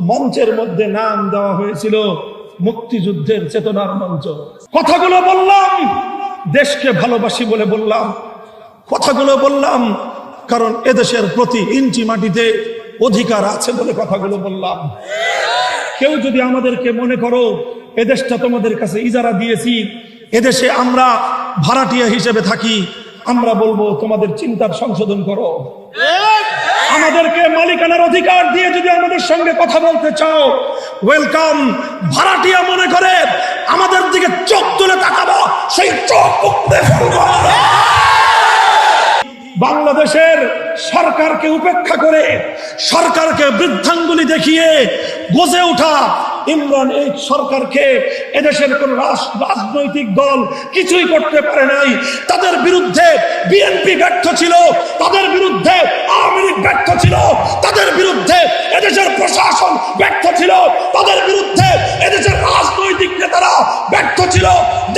মঞ্চের মধ্যে নাম দেওয়া হয়েছিল মুক্তিযুদ্ধের চেতনার মঞ্চ। কথাগুলো বললাম, দেশকে ভালোবাসি বলে বললাম। কথাগুলো বললাম, কারণ এদেশের প্রতি ইঞ্চি মাটিতে অধিকার আছে বলে কথাগুলো বললাম। কেউ যদি আমাদেরকে মনে করো, এদেশটা তোমাদের কাছে ইজারা দিয়েছি, এদেশে আমরা ভাড়াটিয়া হিসেবে থাকি, আমরা বলব, তোমাদের চিন্তার সংশোধন করো। আমাদেরকে মালিকানার অধিকার দিয়ে যদি আমাদের সঙ্গে কথা বলতে চাও ওয়েলকাম ভাড়াটিয়া মনে করে আমাদের দিকে চোখ তুলে তাকাবো, সেই চোখ। বাংলাদেশের সরকারকে উপেক্ষা করে, সরকারকে বৃদ্ধাঙ্গুলি দেখিয়ে গজে ওঠা ইমরান এই সরকারকে এদেশের কোন রাজনৈতিক দল কিছুই করতে পারে নাই। তাদের বিরুদ্ধে বিএনপি ব্যর্থ ছিল, তাদের বিরুদ্ধে আওয়ামী লীগ ব্যর্থ ছিল, তাদের বিরুদ্ধে এদেশের প্রশাসন ব্যর্থ ছিল, তাদের বিরুদ্ধে এদেশের রাজনৈতিক নেতারা ব্যর্থ ছিল।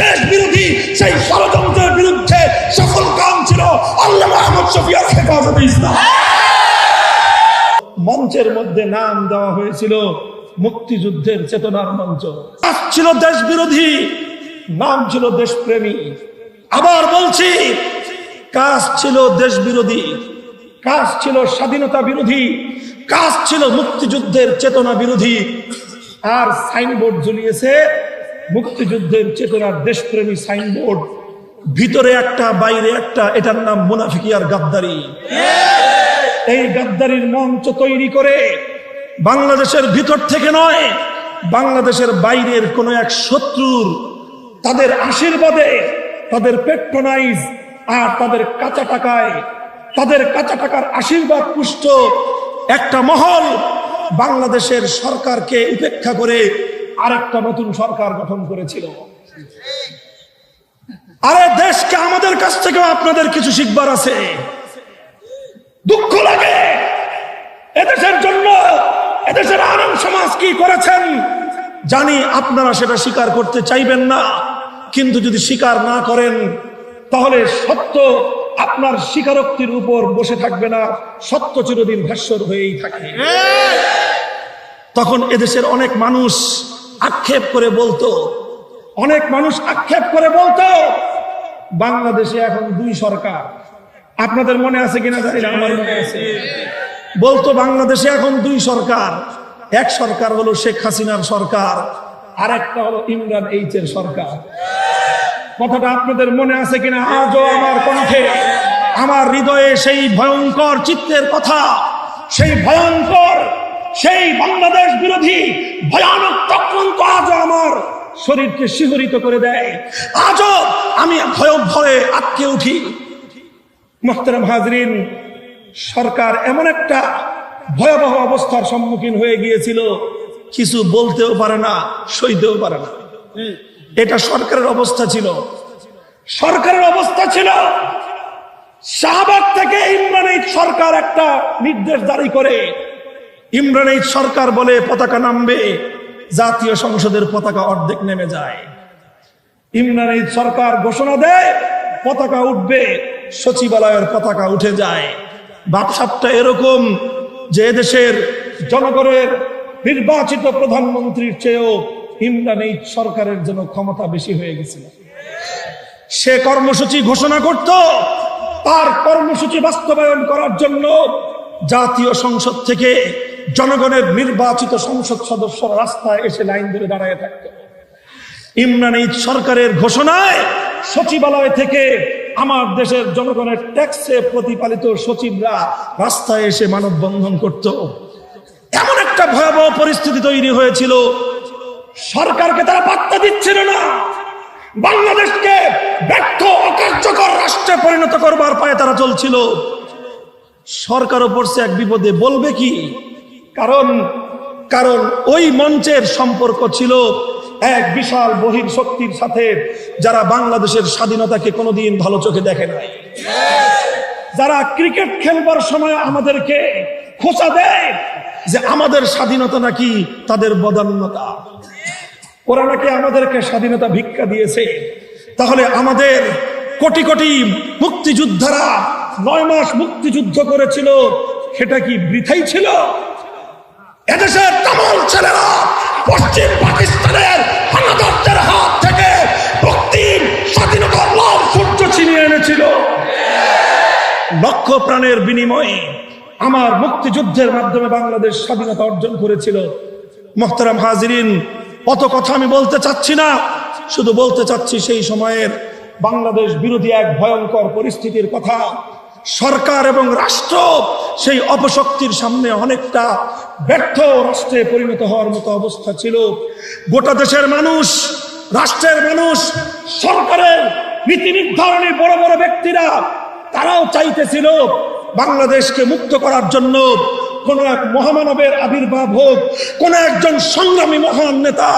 দেশ বিরোধী সেই ষড়যন্ত্রের বিরুদ্ধে সফল কাম ছিল। আল্লাহ আহমদ শফিয়ার হেফাজতে ইসলাম। মঞ্চের মধ্যে নাম দেওয়া হয়েছিল মুক্তিযুদ্ধের চেতনার মঞ্চ। ছিল দেশ বিরোধী নাম ছিল দেশপ্রেমী। আবার বলছি, কাজ ছিল দেশ বিরোধী কাজ ছিল স্বাধীনতা বিরোধী, কাজ ছিল মুক্তিযুদ্ধের চেতনা বিরোধী। আর সাইনবোর্ড ঝুলিয়েছে, মুক্তিযুদ্ধের চেতনার দেশপ্রেমী সাইনবোর্ড। ভিতরে একটা, বাইরে একটা, এটার নাম মুনাফিকিয়ার গাদ্দারি। এই গাদ্দারির মঞ্চ তৈরি করে বাংলাদেশের ভিতর থেকে নয়, বাংলাদেশের বাইরের কোন এক শত্রুর তাদের আশীর্বাদে তাদের পেট্রোনাইজ আর তাদের কাঁচা টাকায়, তাদের কাঁচা টাকার আশীর্বাদ পুষ্ট একটা মহল বাংলাদেশের সরকারকে উপেক্ষা করে আরেকটা নতুন সরকার গঠন করেছিল। আরে দেশকে আমাদের কাছ থেকেও আপনাদের কিছু শিখবার আছে। দুঃখ লাগে। এদেশের জন্য এদেশের আনন্দ সমাজ কি করেছেন? জানি আপনারা সেটা স্বীকার করতে চাইবেন না, কিন্তু যদি স্বীকার না করেন, তাহলে সত্য আপনার স্বীকারোক্তির উপর বসে থাকবে না, সত্য চিরদিন ভাস্বর হয়েই থাকে। তখন এদেশের অনেক মানুষ আক্ষেপ করে বলতো, অনেক মানুষ আক্ষেপ করে বলতো, বাংলাদেশে এখন দুই সরকার। আপনাদের মনে আছে কিনা? জানি না, আমার মনে আছে। বলতো বাংলাদেশে এখন দুই সরকার। এক সরকার হলো শেখ হাসিনার সরকার, আর একটা হলো ইমরান এইচ এর সরকার। কথাটা আপনাদের মনে আছে কিনা? আজও আমার কণ্ঠে, আমার হৃদয়ে সেই ভয়ঙ্কর চিত্রের কথা, সেই ভয়ঙ্কর, সেই বাংলাদেশ বিরোধী ভয়ানক চক্রান্ত আজও আমার শরীরকে শিহরিত করে দেয়। আজও আমি ভয় ভয়ে আটকে উঠি। মোহতারাম হাজরিন সরকার এমন একটা ভয়াবহ অবস্থার সম্মুখীন হয়ে গিয়েছিল, কিছু বলতেও পারে না, সইতেও পারে না। এটা সরকারের অবস্থা ছিল। সরকারের অবস্থা ছিল, শাহবাগ থেকে ইমরান এইচ সরকার একটা নির্দেশ জারি করে। ইমরান এইচ সরকার বলে পতাকা নামবে, জাতীয় সংসদের পতাকা অর্ধেক নেমে যায়। ইমরান এইচ সরকার ঘোষণা দেয়, পতাকা উঠবে, সচিবালয়ের পতাকা উঠে যায়। বাপসাপটা এরকম যে দেশের জনগণের নির্বাচিত প্রধানমন্ত্রীর চেয়েও ইমরান এই সরকারের জন্য ক্ষমতা বেশি হয়ে গেছিল। সে কর্মসূচি ঘোষণা করত, তার কর্মসূচি বাস্তবায়ন করার জন্য জাতীয় সংসদ থেকে জনগণের নির্বাচিত সংসদ সদস্য রাস্তায় এসে লাইন ধরে দাঁড়ায় থাকত। ইমরান এই সরকারের ঘোষণায় সচিবালয় থেকে আমার দেশের জনগণের ট্যাক্সে প্রতিপালিত সচিবরা রাস্তায় এসে মানববন্ধন করত। এমন একটা ভয়াবহ পরিস্থিতি তৈরি হয়েছিল। সরকারকে তারা পাত্তা দিচ্ছিল না। বাংলাদেশকে ব্যর্থ, অকার্যকর রাষ্ট্রে পরিণত করবার পায়ে তারা চলছিল। সরকারও পড়ছে এক বিপদে বলবে কি? কারণ কারণ ওই মঞ্চের সম্পর্ক ছিল এক বিশাল বহির শক্তির সাথে যারা বাংলাদেশের স্বাধীনতাকে কোনোদিন ভালো চোখে দেখে নাই। যারা ক্রিকেট খেলবার সময় আমাদেরকে খোঁচা দেয় যে আমাদের স্বাধীনতা নাকি তাদের বদান্যতা। ওরা নাকি আমাদেরকে স্বাধীনতা ভিক্ষা দিয়েছে। তাহলে আমাদের কোটি কোটি মুক্তিযোদ্ধারা নয় মাস মুক্তিযুদ্ধ করেছিল, সেটা কি বৃথাই ছিল? এদেশের তামাম ছেলেরা পশ্চিম পাকিস্তানের হানাদারদের হাত থেকে রক্তিম স্বাধীনতার লাল সূর্য ছিনিয়ে এনেছিল। লক্ষ প্রাণের বিনিময়ে আমার মুক্তিযুদ্ধের মাধ্যমে বাংলাদেশ স্বাধীনতা অর্জন করেছিল। মোহতারাম হাজিরিন, অত কথা আমি বলতে চাচ্ছি না। শুধু বলতে চাচ্ছি সেই সময়ের বাংলাদেশ বিরোধী এক ভয়ঙ্কর পরিস্থিতির কথা। সরকার এবং রাষ্ট্র সেই অপশক্তির সামনে অনেকটা ব্যর্থ রাষ্ট্রে পরিণত হওয়ার মতো অবস্থা ছিল। গোটা দেশের মানুষ, রাষ্ট্রের মানুষ, সরকারের নীতি নির্ধারণী বড় বড় ব্যক্তিরা, তারাও চাইতেছিল বাংলাদেশকে মুক্ত করার জন্য কোন এক মহামানবের আবির্ভাব হোক, কোন একজন সংগ্রামী মহান নেতা,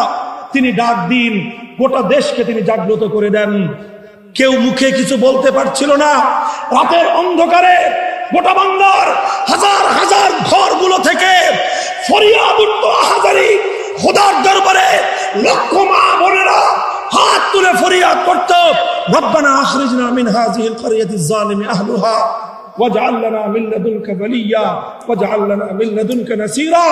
তিনি ডাক দিন, গোটা দেশকে তিনি জাগ্রত করে দেন। কেউ মুখে কিছু বলতে পারছিল না। রাতের অন্ধকারে গোটা বাংলার হাজার হাজার ঘরগুলো থেকে ফরিয়াদ হাজারি খোদার দরবারে লক্ষ মা বোনেরা হাত তুলে ফরিয়াদ করত। রব্বানা আখরিজনা মিন হাযিহিল ক্বরিয়াতি জালিমি আহলুহা। واجعل لنا من لدنك وليا واجعل لنا من لدنك نصيرا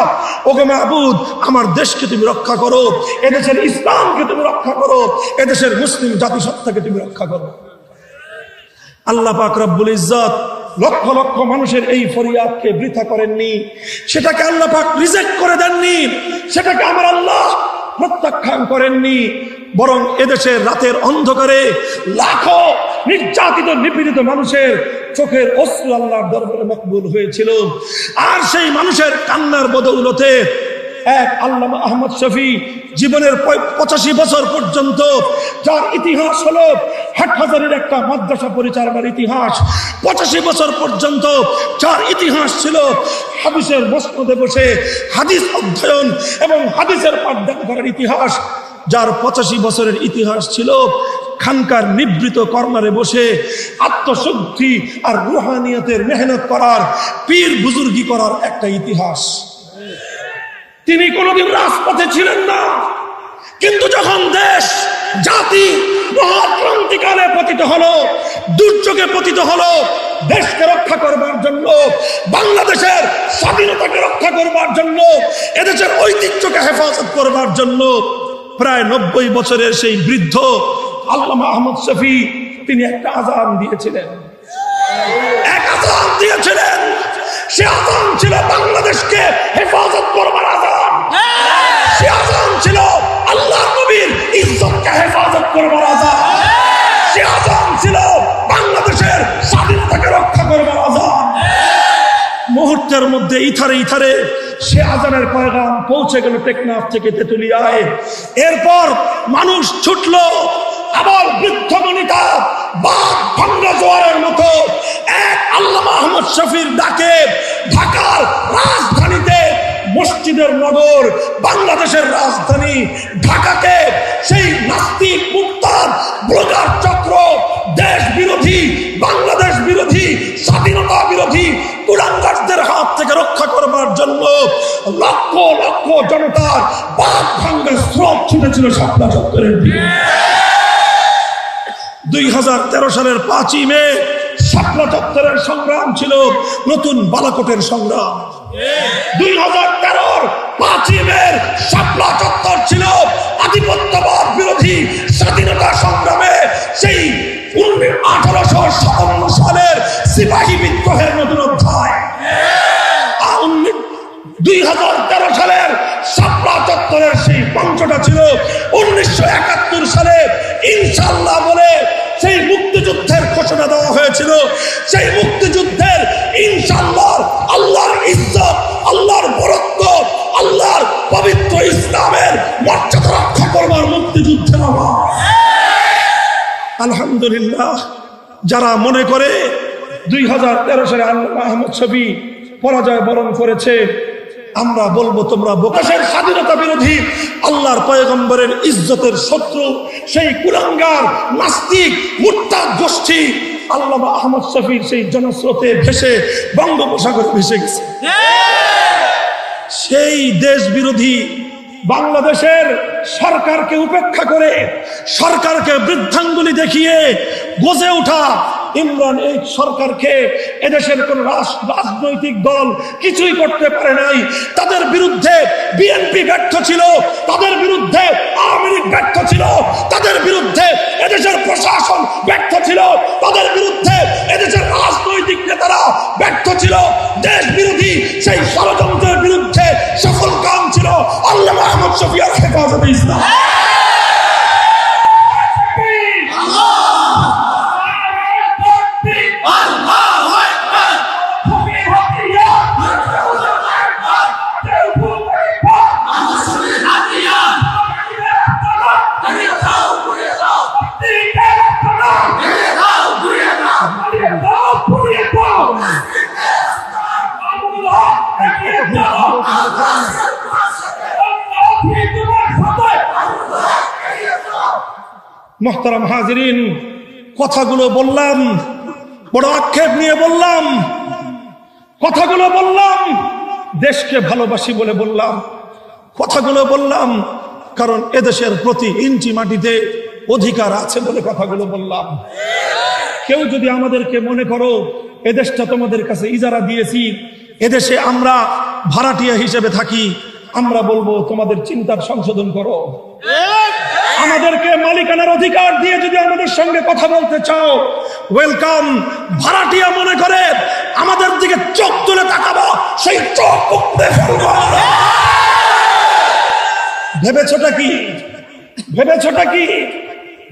ওগো মাহবুদ আমার দেশকে তুমি রক্ষা করো এদেশের ইসলামকে তুমি রক্ষা করো এদেশের মুসলিম জাতিসত্তাকে তুমি রক্ষা করো আল্লাহ পাক রব্বুল ইজ্জত লক্ষ লক্ষ মানুষের এই ফরিয়াদকে বৃথা করেননি সেটাকে আল্লাহ পাক রিজেক্ট করে দেননি সেটাকে আমার আল্লাহ প্রত্যাখ্যান করেননি বরং এদেশের রাতের অন্ধকারে লাখো নির্যাতিত নিপীড়িত মানুষের চোখের অশ্রু আল্লাহর দরবারে মকবুল হয়েছিল। আর সেই মানুষের কান্নার বদৌলতে এক আল্লামা আহমদ শফি জীবনের পঁচাশি বছর পর্যন্ত যার ইতিহাস হলো হাটহাজারের একটা মাদ্রাসা পরিচালনার ইতিহাস। পঁচাশি বছর পর্যন্ত যার ইতিহাস ছিল হাদিসের মসনদে বসে হাদিস অধ্যয়ন এবং হাদিসের পাঠদান করার ইতিহাস। যার পঁচাশি বছরের ইতিহাস ছিল, খানকার নিবৃত কর্নারে বসে আত্মশুদ্ধি আর রুহানিয়তের মেহনত করার, পীর বুজুর্গি করার একটা ইতিহাস। তিনি কোনোদিন রাজপথে ছিলেন না, কিন্তু যখন দেশ, জাতি মহাক্রান্তিকালে পতিত হলো, দুর্যোগে পতিত হলো, দেশকে রক্ষা করবার জন্য, বাংলাদেশের স্বাধীনতাকে রক্ষা করবার জন্য, এদেশের ঐতিহ্যকে হেফাজত করবার জন্য প্রায় নব্বই বছরের সেই বৃদ্ধ আল্লামা আহমদ শফি, তিনি একটা আজান দিয়েছিলেন। এক আজান দিয়েছিলেন। সে আজান ছিল বাংলাদেশকে হেফাজত করবার আজান। সে আজান ছিল আল্লাহ নবীর ইজ্জতকে হেফাজত করবার আজান। সে আজান ছিল বাংলাদেশের স্বাধীনতাকে মধ্যে ইথারে ইথারে সে আজানের পয়গাম পৌঁছে গেল টেকনাফ থেকে তেতুলিয়ায়। এরপর মানুষ ছুটলো আবার বৃদ্ধ মনিতা বাঘ ভাঙ্গা জোয়ারের মতো এক আল্লামা আহমদ শফির ডাকে, ঢাকার রাজধানীতে মসজিদের নগর, বাংলাদেশের রাজধানী ঢাকাকে সেই নাস্তিক লক্ষ লক্ষ জনতার বাঘ ভাঙ্গা স্রোত ছুটেছিল শাপলা চত্বরের দুই হাজার তেরো সালের পাঁচই মে শাপলা চত্বরের সংগ্রাম ছিল নতুন বালাকোটের সংগ্রাম। দুই হাজার তেরোর পাঁচই মের শাপলা চত্বর ছিল আধিপত্যবাদ বিরোধী স্বাধীনতা সংগ্রামে। সেই আঠারোশো সাতান্ন সালের সিপাহী বিদ্রোহের নতুন হাজার তেরো সালের শাপলা চত্বরের সেই মঞ্চটা ছিল। উনিশশো একাত্তর সালে ইনশাল্লাহ বলে সেই মুক্তিযুদ্ধের ঘোষণা দেওয়া হয়েছিল। সেই মুক্তিযুদ্ধের ইনশাল্লাহ আল্লাহর ইজ্জত, আল্লাহর বরত্ব আল্লাহর পবিত্র ইসলামের মর্যাদা রক্ষা করবার মুক্তিযুদ্ধের আওয়াজ আলহামদুলিল্লাহ, যারা মনে করে দুই হাজার তেরো সালে আল্লাহ আহমদ ছবি পরাজয় বরণ করেছে আমরা বলব, তোমরা বোকাশের স্বাধীনতা বিরোধী, আল্লাহর পয়গম্বরের ইজ্জতের শত্রু, সেই কুলাঙ্গার, নাস্তিক, মুরতাদ, গোষ্ঠী আল্লাহ আহমদ শফির সেই জনস্রোতে ভেসে, বঙ্গোপসাগরে ভেসে গেছে। সেই দেশ বিরোধী বাংলাদেশের সরকারকে উপেক্ষা করে, সরকারকে বৃদ্ধাঙ্গুলি দেখিয়ে গজে ওঠা ইমরান এই সরকারকে এদেশের কোন রাজনৈতিক দল কিছুই করতে পারে নাই। তাদের বিরুদ্ধে বিএনপি ব্যর্থ ছিল, তাদের বিরুদ্ধে আওয়ামী লীগ ব্যর্থ ছিল, তাদের বিরুদ্ধে এদেশের প্রশাসন ব্যর্থ ছিল, তাদের বিরুদ্ধে এদেশের রাজনৈতিক নেতারা ব্যর্থ ছিল। দেশ বিরোধী সেই ষড়যন্ত্রের বিরুদ্ধে সফল কাম ছিল আল্লাহ আহমদ শফিয়ার হেফাজতে ইসলাম মোহতারাম হাজিরিন, কথাগুলো বললাম, বড় আক্ষেপ নিয়ে বললাম, কথাগুলো বললাম, দেশকে ভালোবাসি বলে বললাম, কথাগুলো বললাম, কারণ এদেশের প্রতি ইঞ্চি মাটিতে অধিকার আছে বলে কথাগুলো বললাম। কেউ যদি আমাদেরকে মনে করো, এদেশটা তোমাদের কাছে ইজারা দিয়েছি, এদেশে আমরা ভাড়াটিয়া হিসেবে থাকি আমরা বলব, তোমাদের চিন্তার সংশোধন করো। আমাদেরকে মালিকানার অধিকার দিয়ে যদি আমাদের সঙ্গে কথা বলতে চাও ওয়েলকাম ভাড়াটিয়া মনে করে আমাদের দিকে চোখ তুলে তাকাবো, সেই চোখ। ভেবেছোটা কি? ভেবেছোটা কি?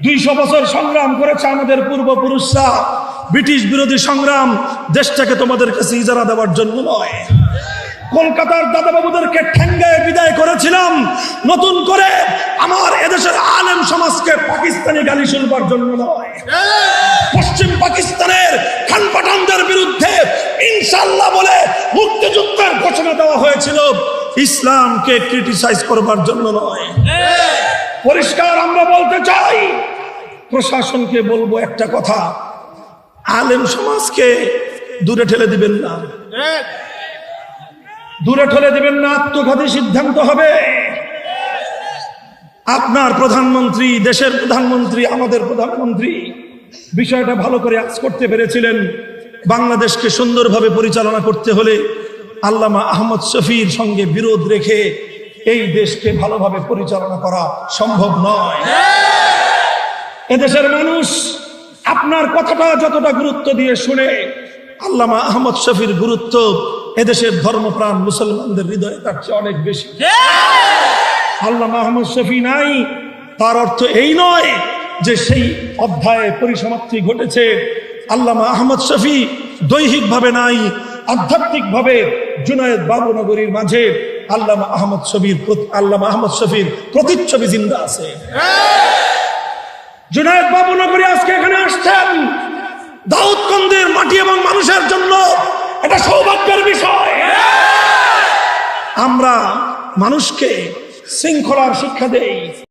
দুইশো বছর সংগ্রাম করেছে আমাদের পূর্বপুরুষরা। ব্রিটিশ বিরোধী সংগ্রাম দেশটাকে তোমাদের কাছে ইজারা দেওয়ার জন্য নয়। কলকাতার দাদাবাবুদেরকে ঠেঙ্গায় বিদায় করেছিলাম। নতুন করে আমার এদেশের আলেম সমাজকে পাকিস্তানি গালি শুনবার জন্য নয়। পশ্চিম পাকিস্তানের খান পাঠানদের বিরুদ্ধে ইনশাল্লাহ বলে মুক্তিযুদ্ধের ঘোষণা দেওয়া হয়েছিল। ইসলামকে ক্রিটিসাইজ করবার জন্য নয়। পরিষ্কার আমরা বলতে চাই, প্রশাসনকে বলব একটা কথা। আলেম সমাজকে দূরে ঠেলে দিবেন না। দূরে ঠেলে দেবেন না, আত্মঘাতী সিদ্ধান্ত হবে। আপনার প্রধানমন্ত্রী, দেশের প্রধানমন্ত্রী, আমাদের প্রধানমন্ত্রী বিষয়টা ভালো করে আজ করতে পেরেছিলেন। বাংলাদেশকে সুন্দরভাবে পরিচালনা করতে হলে আল্লামা আহমদ শফির সঙ্গে বিরোধ রেখে এই দেশকে ভালোভাবে পরিচালনা করা সম্ভব নয়। এদেশের মানুষ আপনার কথাটা যতটা গুরুত্ব দিয়ে শুনে, আল্লামা আহমদ শফির গুরুত্ব এদেশের ধর্মপ্রাণ মুসলমানদের হৃদয়ে তার চেয়ে অনেক বেশি। আল্লাহ আহমদ শফি নাই। তার অর্থ এই নয় যে সেই অধ্যায়ে পরিসমাপ্তি ঘটেছে। আল্লামা আহমদ শফি দৈহিকভাবে নাই, আধ্যাত্মিকভাবে জুনায়দ বাবুনগরীর মাঝে আল্লামা আহমদ শফির আল্লামা আহমদ শফির প্রতিচ্ছবি জিন্দা আছে। জুনায়দ বাবুনগরী আজকে এখানে আসছেন। দাউদকন্দের মাটি এবং মানুষের জন্য এটা সৌভাগ্যের বিষয়। আমরা মানুষকে শৃঙ্খলার শিক্ষা দেই।